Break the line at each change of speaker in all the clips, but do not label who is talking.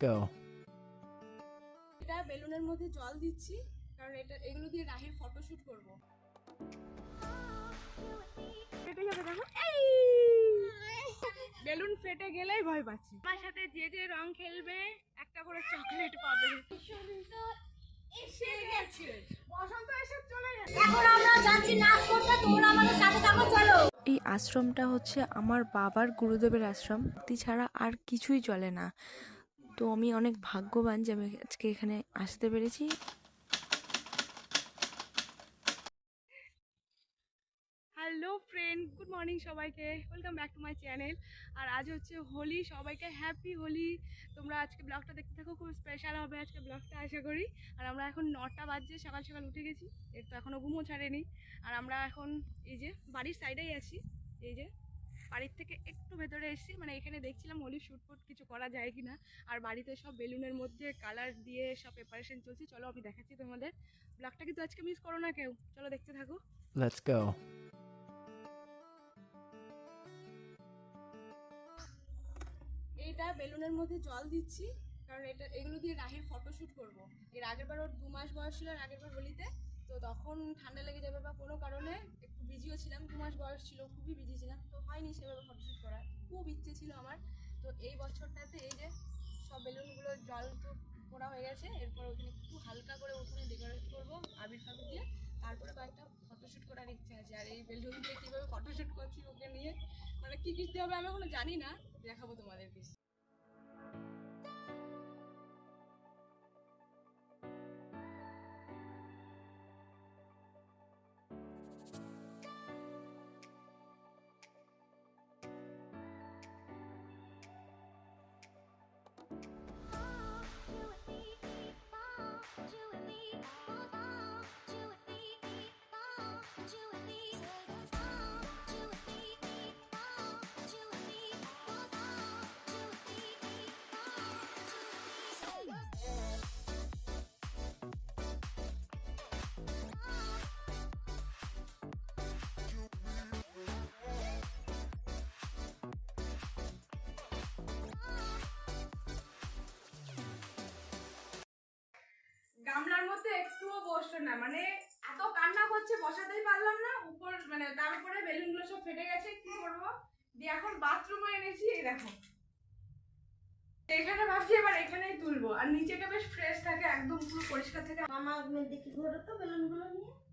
go.
এটা বেলুনের মধ্যে জল দিচ্ছি কারণ এটা এগুলো দিয়ে রাহির ফটোশুট করব। ফেটে যাবে দেখো। এই! বেলুন ফেটে গেলেই ভয় পাচ্ছি। আমার সাথে যে যে রং খেলবে একটা করে চকলেট পাবে। এসে গেছে। বসন্ত এসে চলে গেছে।
এখন আমরা যাচ্ছি নাচ করতে তোমরা আমাদের সাথে থাকো চলো।
এই আশ্রমটা হচ্ছে আমার বাবার গুরুদেবের আশ্রম। ভক্তি ছাড়া আর কিছুই চলে না। তো আমি অনেক ভাগ্যবান যে আমি আজকে এখানে আসতে পেরেছি।
হ্যালো ফ্রেন্ড গুড মর্নিং সবাইকে। Welcome back to my channel আর আজ হচ্ছে হোলি। সবাইকে হ্যাপি হোলি। তোমরা আজকে ব্লগটা দেখতে থাকো। খুব স্পেশাল হবে আজকে ব্লগটা আশা করি। আর আমরা এখন নটা বাজছে। সকাল সকাল উঠে গেছি। এর তো এখনও ঘুমও ছাড়েনি। আর আমরা এখন এই যে বাড়ির সাইডেই আছি। এই যে বাড়ির থেকে একটু ভেতরে এসেছি মানে এখানে দেখছিলাম হোলি শ্যুট ফুট কিছু করা যায় কি না আর বাড়িতে সব বেলুনের মধ্যে কালার দিয়ে সব প্রিপারেশন চলছে। চলো আমি দেখাচ্ছি তোমাদের। ব্লগটা কিন্তু আজকে মিস করো না কেউ। চলো দেখতে থাকো।
Let's go.
এইটা বেলুনের মধ্যে জল দিচ্ছি কারণ এটা এগুলো দিয়ে রাহির ফটোশ্যুট করব। এর আগের বার ওর দু মাস বয়স ছিল আর আগের বার হোলিতে তো তখন ঠান্ডা লেগে যাবে বা কোনো কারণে একটু বিজিও ছিলাম, দু মাস বয়স ছিল, খুবই বিজি ছিলাম, তো হয়নি সেভাবে ফটোশ্যুট করার। খুব ইচ্ছে ছিল আমার। তো এই বছরটাতে এই যে সব বেলুনগুলো জল তো পোড়া হয়ে গেছে, এরপর ওখানে একটু হালকা করে ওখানে ডেকোরেট করব আবির ফাবির দিয়ে, তারপরে কয়েকটা ফটোশ্যুট করার ইচ্ছে আছে। আর এই বেলুন দিয়ে কীভাবে ফটোশ্যুট করছি ওকে নিয়ে মানে কী কী দিতে হবে আমি এখনও জানি না, দেখাবো তোমাদেরকে। বসল না মানে এত কান্না করছে, বসাতেই পারলাম না। উপর মানে তার উপরে বেলুনগুলো সব ফেটে গেছে, কি করব? দিয়ে এখন বাথরুমে এনেছি, এই দেখো। এখানে ভাবছি এবার এখানেই তুলবো। আর নিচেটা বেশ ফ্রেশ থাকে, একদম পুরো পরিষ্কার থাকে।
মামা দেখি ঘোরো তো বেলুনগুলো নিয়ে বসতে হয় বসো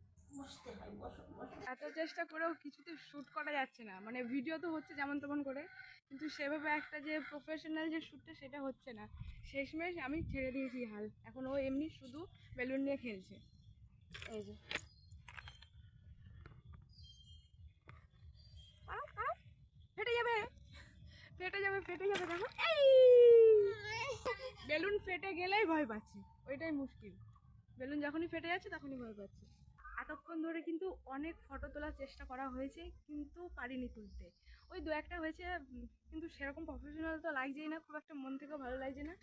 বসো
এত চেষ্টা করেও কিছুতে শ্যুট করা যাচ্ছে না। মানে ভিডিও তো হচ্ছে যেমন তেমন করে কিন্তু সেভাবে একটা যে প্রফেশনাল যে শ্যুটটা সেটা হচ্ছে না। শেষমেশ আমি ছেড়ে দিয়েছি হাল। এখন ও এমনি শুধু বেলুন নিয়ে খেলছে। এই যে। ফেটে যাবে। ফেটে যাবে ফেটে যাবে দেখো। এই! বেলুন ফেটে গেলেই ভয় পাচ্ছি। ওইটাই মুশকিল। বেলুন যখনই ফেটে যাচ্ছে তখনই ভয় পাচ্ছি। এতক্ষণ ধরে কিন্তু অনেক ফটো তোলার চেষ্টা করা হয়েছে, কিন্তু পারিনি তুলতে। ওই দু একটা হয়েছে, কিন্তু সেরকম প্রফেশনাল তো লাগছেই না, খুব একটা মন থেকেও ভালো লাগছে না।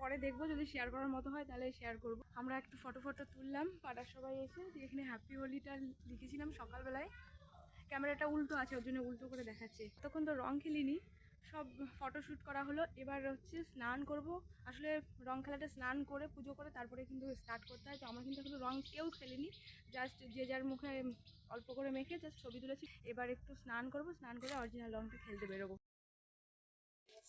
পরে দেখব যদি শেয়ার করার মতো হয়, তাহলে শেয়ার করব। আমরা একটু ফটো ফটো তুললাম, পাড়ার সবাই এসে এখানে হ্যাপি হোলিটা লিখেছিলাম সকালবেলায়। ক্যামেরাটা উল্টো আছে, ওর জন্য উল্টো করে দেখাচ্ছে। তখন তো রং খেলিনি সব ফটোশ্যুট করা হলো। এবার হচ্ছে স্নান করব। আসলে রং খেলাটা স্নান করে পুজো করে তারপরে কিন্তু স্টার্ট করতে হয়। তো আমরা কিন্তু এখনও রং কেউ খেলিনি। জাস্ট যে যার মুখে অল্প করে মেখে জাস্ট ছবি তুলেছি। এবার একটু স্নান করব। স্নান করে অরিজিনাল রংটা খেলতে বেরোবো।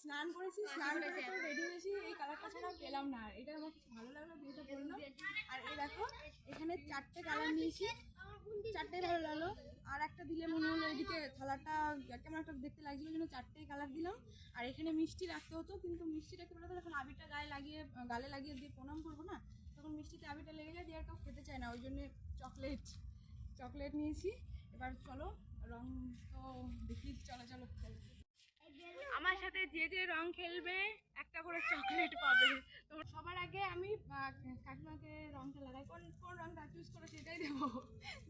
স্নান করেছি স্নান করে রেডি হয়েছি। এই কালারটা ছাড়া পেলাম না। এটা আমার ভালো লাগল বিয়েটা বললাম আর এই দেখো এখানে চারটে কালার নিয়েছি। চারটে ভালো লাগল। আর একটা দিলে মনে হলো এদিকে থালাটা কেমন একটা দেখতে লাগছিল জন্য চারটেই কালার দিলাম। আর এখানে মিষ্টি রাখতে হতো, কিন্তু মিষ্টিটা কি বলতো যখন আবিরটা গায়ে লাগিয়ে, গালে লাগিয়ে দিয়ে প্রণাম করব না, তখন মিষ্টিতে আবিরটা লেগে যায়, দিয়ে আর কেউ খেতে চায় না, ওই জন্য চকলেট চকলেট নিয়েছি। এবার চলো রং তো দেখি, চলো চলো চলো। আমার সাথে যে যে রং খেলবে একটা করে চকলেট পাবে। তো সবার আগে আমি কাকিমাকে রংটা লাগাই কোন কোন রংটা চুজ করে সেটাই দেবো।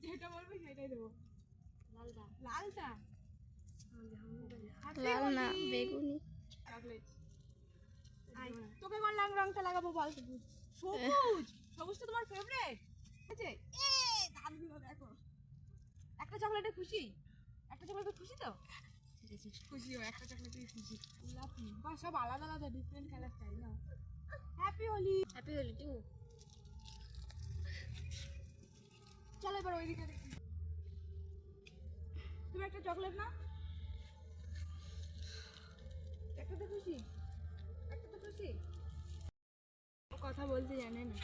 যেটা বলবে সেটাই দেবো। লালটা। লালটা? লাল না বেগুনি। চকলেট আই, তোকে কোন রং রংটা লাগাবো বল। সবুজ। সবুজ তো তোমার ফেভারিট আছে? এ দারুণ দেখো। একটা চকলেটে খুশি? একটা চকলেটে খুশি তো? ঠিক খুশি একটা চকলেটেই খুশি। লাফি বা সব আলাদা আলাদা ডিফারেন্ট কালার চাই না? Happy Holi
happy Holi to
চলো এবার ওইদিকে দেখি। তুমি একটা চকলেট না একটা তো খুশি। একটা তো খুশি। ও কথা বলতে জানে না।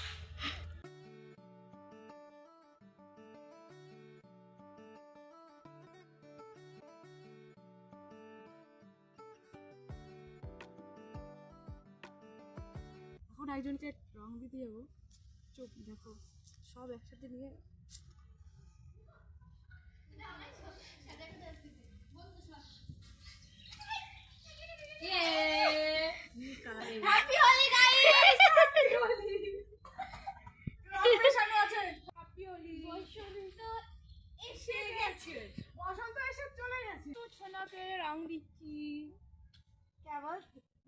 এখন একজনকে রং দিতে যাব? চোখ দেখো সব একসাথে নিয়ে।
বসন্ত এসে
চলে গেছে। তো ছোনাকে রং দিচ্ছি। কেমন?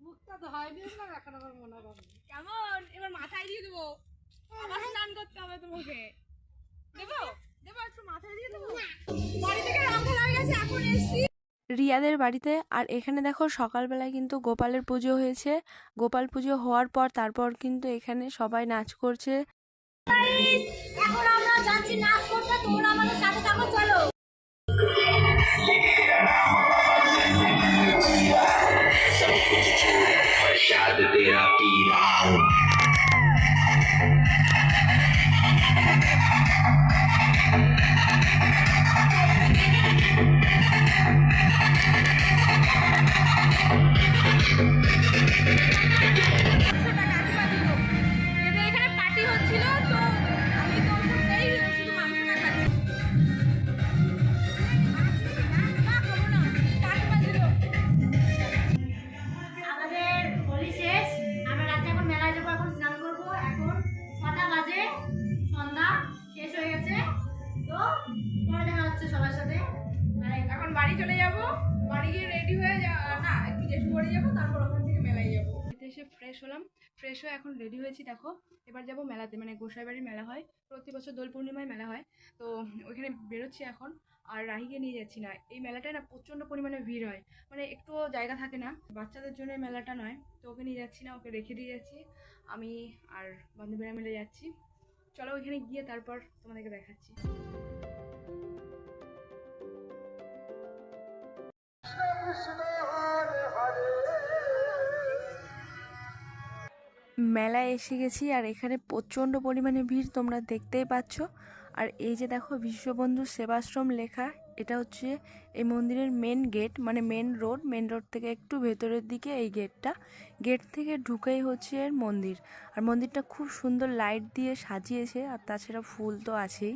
মুখটা ধয় দিস না এখন আমার মনে হবে কেমন? এবার মাথায় দিয়ে দেবো। আবার স্নান করতে হবে তোমাকে। দেবো? দেবো একটু মাথায় দিয়ে দেবো? বাড়ি থেকে রং হয়ে গেছে এখন এসছি।
রিয়াদের বাড়িতে আর এখানে দেখো সকালবেলায় কিন্তু গোপালের পুজো হয়েছে। গোপাল পুজো হওয়ার পর তারপর কিন্তু এখানে সবাই নাচ করছে।
এখন আমরা যাচ্ছি নাচ করতে তোমরা আমাদের সাথে থাকো চলো।
うん ফ্রেশ হলাম। ফ্রেশ হয়ে এখন রেডি হয়েছি, দেখো। এবার যাব মেলাতে মানে গোসাই বাড়ির মেলা হয়। প্রতি বছর দোল পূর্ণিমায় মেলা হয়। তো ওইখানে বেরোচ্ছি এখন। আর রাহিকে নিয়ে যাচ্ছি না। এই মেলাটায় না প্রচণ্ড পরিমাণে ভিড় হয়। মানে একটুও জায়গা থাকে না। বাচ্চাদের জন্য মেলাটা নয়। তো ওকে নিয়ে যাচ্ছি না, ওকে রেখে দিয়ে যাচ্ছি। আমি আর বান্ধবীরা মিলে যাচ্ছি। চলো ওইখানে গিয়ে তারপর তোমাদেরকে দেখাচ্ছি।
মেলায় এসে গেছি আর এখানে প্রচণ্ড পরিমাণে ভিড় তোমরা দেখতেই পাচ্ছ। আর এই যে দেখো বিশ্ববন্ধু সেবাশ্রম লেখা, এটা হচ্ছে এই মন্দিরের মেন গেট মানে মেন রোড মেন রোড থেকে একটু ভেতরের দিকে এই গেটটা গেট থেকে ঢুকেই হচ্ছে এর মন্দির। আর মন্দিরটা খুব সুন্দর লাইট দিয়ে সাজিয়েছে, আর তাছাড়া ফুল তো আছেই।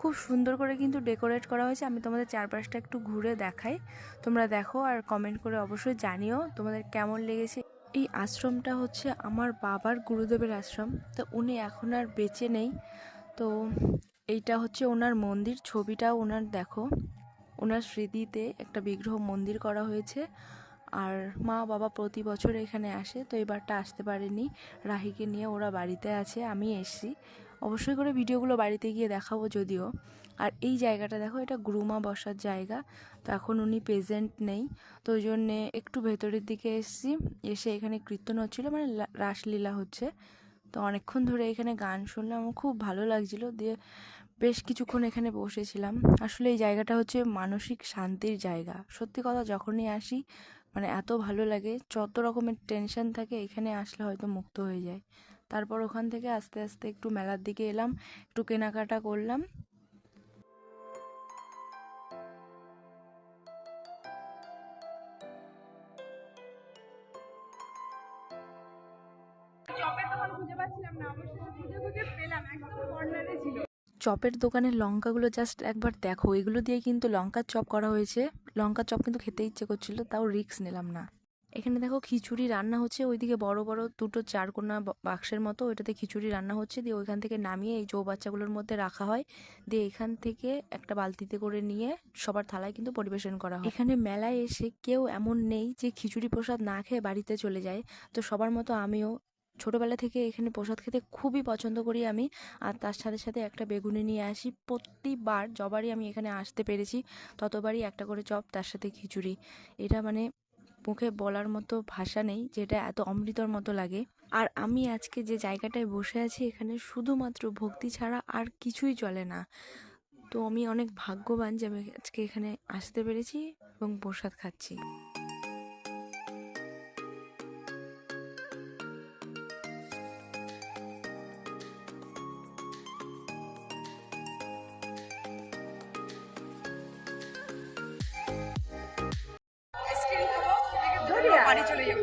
খুব সুন্দর করে কিন্তু ডেকোরেট করা হয়েছে। আমি তোমাদের চারপাশটা একটু ঘুরে দেখাই। তোমরা দেখো আর কমেন্ট করে অবশ্যই জানিও তোমাদের কেমন লেগেছে। এই আশ্রমটা হচ্ছে আমার বাবার গুরুদেবের আশ্রম। তো উনি এখন আর বেঁচে নেই। তো এইটা হচ্ছে ওনার মন্দির। ছবিটাও ওনার দেখো। ওনার স্মৃতিতে একটা বিগ্রহ মন্দির করা হয়েছে। আর মা বাবা প্রতি বছর এখানে আসে। তো এবারটা আসতে পারেনি। রাহিকে নিয়ে ওরা বাড়িতে আছে। আমি এসছি। অবশ্যই করে ভিডিওগুলো বাড়িতে গিয়ে দেখাবো যদিও। আর এই জায়গাটা দেখো, এটা গ্রুমা বসার জায়গা। তো এখন উনি প্রেজেন্ট নেই। তো ওই জন্যে একটু ভেতরের দিকে এসেছি। এসে এখানে কীর্তন হচ্ছিল মানে রাসলীলা হচ্ছে। তো অনেকক্ষণ ধরে এখানে গান শুনলাম, আমার খুব ভালো লাগছিল। দিয়ে বেশ কিছুক্ষণ এখানে বসেছিলাম। আসলে এই জায়গাটা হচ্ছে মানসিক শান্তির জায়গা। সত্যি কথা, যখনই আসি মানে এত ভালো লাগে, যত রকমের টেনশন থাকে, এখানে আসলে হয়তো মুক্ত হয়ে যায়। তারপর ওখান থেকে আস্তে আস্তে একটু মেলার দিকে এলাম একটু কেনাকাটা করলাম।
চপের
দোকানের লঙ্কাগুলো জাস্ট একবার দেখো এগুলো দিয়ে কিন্তু লঙ্কার চপ করা হয়েছে। লঙ্কার চপ কিন্তু খেতে ইচ্ছে করছিল তাও রিস্ক নিলাম না। এখানে দেখো খিচুড়ি রান্না হচ্ছে, ওইদিকে বড় বড় দুটো চারকোনা বাক্সের মতো, ওইটাতে খিচুড়ি রান্না হচ্ছে, দিয়ে ওইখান থেকে নামিয়ে এই চৌবাচ্চাগুলোর মধ্যে রাখা হয়। দিয়ে এখান থেকে একটা বালতিতে করে নিয়ে সবার থালায় কিন্তু পরিবেশন করা হয়। এখানে মেলায় এসে কেউ এমন নেই যে খিচুড়ি প্রসাদ না খেয়ে বাড়িতে চলে যায়। তো সবার মতো আমিও ছোটোবেলা থেকে এখানে প্রসাদ খেতে খুবই পছন্দ করি আমি। আর তার সাথে সাথে একটা বেগুনি নিয়ে আসি। প্রতিবার, যবারই আমি এখানে আসতে পেরেছি, ততবারই একটা করে চপ, তার সাথে খিচুড়ি। এটা মানে মুখে বলার মতো ভাষা নেই, যেটা এত অমৃতর মতো লাগে। আর আমি আজকে যে জায়গাটায় বসে আছি, এখানে শুধুমাত্র ভক্তি ছাড়া আর কিছুই চলে না। তো আমি অনেক ভাগ্যবান যে আমি আজকে এখানে আসতে পেরেছি এবং প্রসাদ খাচ্ছি।
বাড়ি চলে যাব।